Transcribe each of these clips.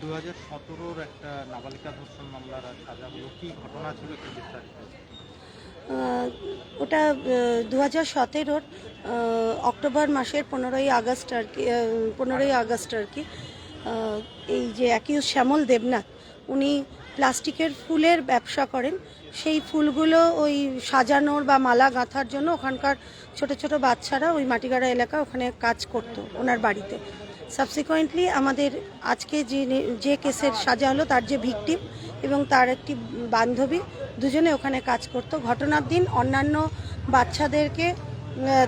দু হাজার সতেরোর একটা নাবালিকা ধর্ষণ মামলার আর সাজা কি ঘটনা ছিল ওটা দু হাজার সতেরোর অক্টোবর মাসের পনেরোই আগস্ট আর কি পনেরোই আগস্ট আর কি এই যে অ্যাকিউজ শ্যামল দেবনাথ, উনি প্লাস্টিকের ফুলের ব্যবসা করেন। সেই ফুলগুলো ওই সাজানোর বা মালা গাঁথার জন্য ওখানকার ছোট ছোট বাচ্চারা ওই মাটিগাড়া এলাকা ওখানে কাজ করতো ওনার বাড়িতে। সাবসিকুয়েন্টলি আমাদের আজকে যে যে কেসের সাজা হলো, তার যে ভিকটিম এবং তার একটি বান্ধবী, দুজনে ওখানে কাজ করত। ঘটনার দিন অন্যান্য বাচ্চাদেরকে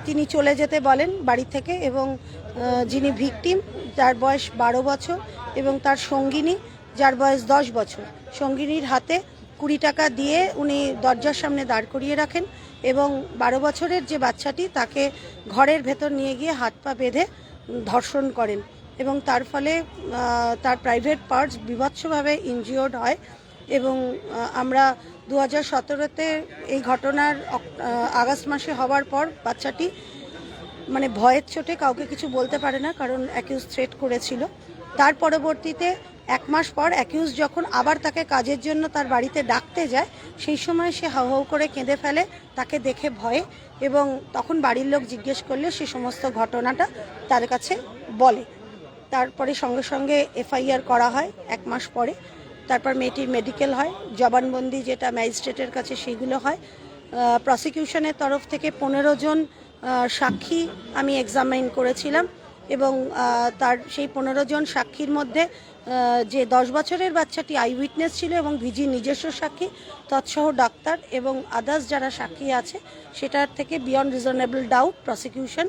তিনি চলে যেতে বলেন বাড়ি থেকে এবং যিনি ভিকটিম যার বয়স বারো বছর এবং তার সঙ্গিনী, যার বয়স দশ বছর। সঙ্গিনীর হাতে কুড়ি টাকা দিয়ে উনি দরজার সামনে দাঁড় করিয়ে রাখেন এবং বারো বছরের যে বাচ্চাটি, তাকে ঘরের ভেতর নিয়ে গিয়ে হাত পা বেঁধে ধর্ষণ করেন এবং তার ফলে তার প্রাইভেট পার্টস বিভৎসভাবে ইনজিওর্ড হয় এবং আমরা দু হাজার সতেরোতে এই ঘটনার আগস্ট মাসে হওয়ার পর বাচ্চাটি মানে ভয়ের চোটে কাউকে কিছু বলতে পারে না কারণ অ্যাকিউজ থ্রেট করেছিল। তার পরবর্তীতে এক মাস পর অ্যাকিউজ যখন আবার তাকে কাজের জন্য তার বাড়িতে ডাকতে যায়, সেই সময় সে হাউ হাউ করে কেঁদে ফেলে, তাকে দেখে ভয়ে এবং তখন বাড়ির লোক জিজ্ঞেস করলে সে সমস্ত ঘটনাটা তার কাছে বলে। তারপরে সঙ্গে সঙ্গে এফআইআর করা হয় এক মাস পরে। তারপর মেয়েটির মেডিকেল হয়, জবানবন্দি যেটা ম্যাজিস্ট্রেটের কাছে সেগুলো হয়। প্রসিকিউশনের তরফ থেকে পনেরো জন সাক্ষী আমি এক্সামাইন করেছিলাম। এবং তার সেই পনেরো জন সাক্ষীর মধ্যে যে দশ বছরের বাচ্চাটি আই উইটনেস ছিল এবং ভিজি নিজস্ব সাক্ষী, তৎসহ ডাক্তার এবং আদার্স যারা সাক্ষী আছে, সেটার থেকে বিয়ন্ড রিজনেবল ডাউট প্রসিকিউশন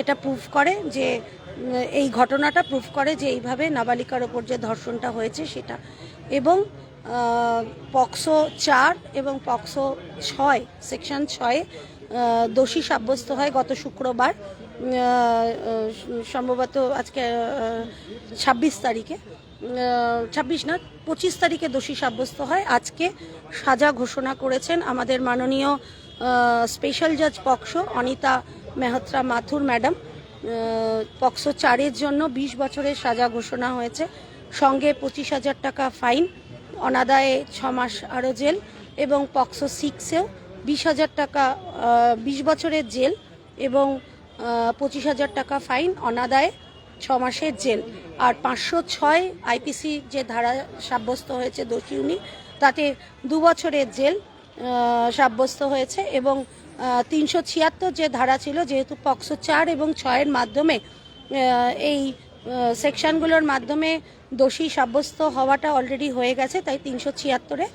এটা প্রুফ করে যে এই ঘটনাটা প্রুফ করে যে এইভাবে নাবালিকার ওপর যে ধর্ষণটা হয়েছে সেটা। এবং পক্সো চার এবং পক্সো ছয়, সেকশন ছয়ে দোষী সাব্যস্ত হয় গত শুক্রবার। সম্ভবত আজকে ছাব্বিশ তারিখে। ছাব্বিশ না, পঁচিশ তারিখে দোষী সাব্যস্ত হয়। আজকে সাজা ঘোষণা করেছেন আমাদের মাননীয় স্পেশাল জাজ POCSO Anita Mehtra Mathur madam. POCSO চারের জন্য বিশ বছরের সাজা ঘোষণা হয়েছে। সঙ্গে পঁচিশ হাজার টাকা ফাইন, অনাদায়ে ছ মাস আরও জেল এবং পক্সো সিক্সেও বিশ হাজার টাকা বিশ বছরের জেল এবং পঁচিশ হাজার টাকা ফাইন, অনাদায় ছ মাসের জেল। আর পাঁচশো ছয় আইপিসি যে ধারা সাব্যস্ত হয়েছে দোষী উনি, তাতে দু বছরের জেল সাব্যস্ত হয়েছে এবং তিনশো ছিয়াত্তর যে ধারা ছিল, যেহেতু পক্সো চার এবং ছয়ের মাধ্যমে এই সেকশনগুলোর মাধ্যমে দোষী সাব্যস্ত হওয়াটা অলরেডি হয়ে গেছে, তাই তিনশো ছিয়াত্তরে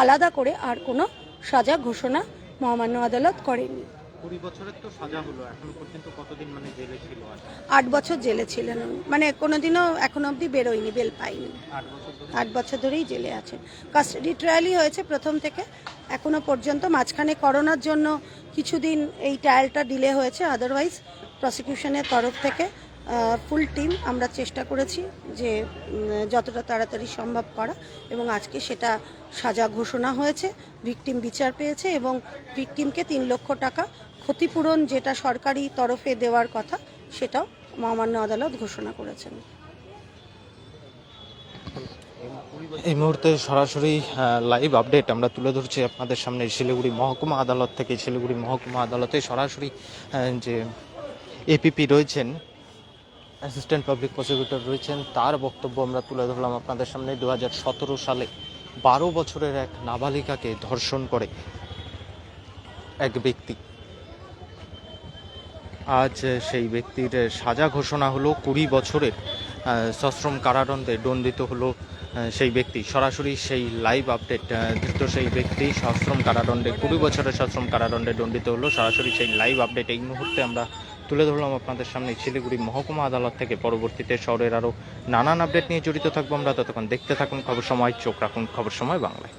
আলাদা করে আর কোনো সাজা ঘোষণা মহামান্য আদালত করেনি। কুড়ি বছরের তো সাজা হলো এখন পর্যন্ত কতদিন মানে জেলে ছিল আট বছর জেলে ছিলেন। মানে কোনোদিনও এখনও অবধি বেরোয়নি বেল পাইনি আট বছর আট বছর ধরেই জেলে আছেন। কাস্টাডি ট্রায়ালই হয়েছে প্রথম থেকে এখনও পর্যন্ত মাঝখানে করোনার জন্য কিছুদিন এই ট্রায়ালটা ডিলে হয়েছে। আদারওয়াইজ প্রসিকিউশনের তরফ থেকে ফুল টিম আমরা চেষ্টা করেছি যে যতটা তাড়াতাড়ি সম্ভব করা এবং আজকে সেটা সাজা ঘোষণা হয়েছে ভিকটিম বিচার পেয়েছে এবং ভিকটিমকে তিন লক্ষ টাকা ক্ষতিপূরণ যেটা সরকারি তরফে দেওয়ার কথা, সেটাও মহামান্য আদালত ঘোষণা করেছেন। এই মুহূর্তে সরাসরি লাইভ আপডেট আমরা তুলে ধরছি আপনাদের সামনে শিলিগুড়ি মহকুমা আদালত থেকে। শিলিগুড়ি মহকুমা আদালতে সরাসরি যে এপিপি রয়েছেন অ্যাসিস্ট্যান্ট পাবলিক প্রসিকিউটর রয়েছেন। তার বক্তব্য আমরা তুলে ধরলাম আপনাদের সামনে। দু হাজার সতেরো সালে বারো বছরের এক নাবালিকাকে ধর্ষণ করে এক ব্যক্তি। আজ সেই ব্যক্তির সাজা ঘোষণা হলো, কুড়ি বছরের সশ্রম কারাদণ্ডে দণ্ডিত হলো সেই ব্যক্তি। সরাসরি সেই লাইভ আপডেট ধৃত সেই ব্যক্তি সশ্রম কারাদণ্ডে, কুড়ি বছরের সশ্রম কারাদণ্ডে দণ্ডিত হলো। সরাসরি সেই লাইভ আপডেট এই মুহূর্তে আমরা তুলে ধরলাম আপনাদের সামনে শিলিগুড়ি মহকুমা আদালত থেকে। পরবর্তীতে শহরের আরও নানান আপডেট নিয়ে জড়িত থাকব আমরা। ততক্ষণ দেখতে থাকুন খবর সময়, চোখ রাখুন খবর সময় বাংলায়।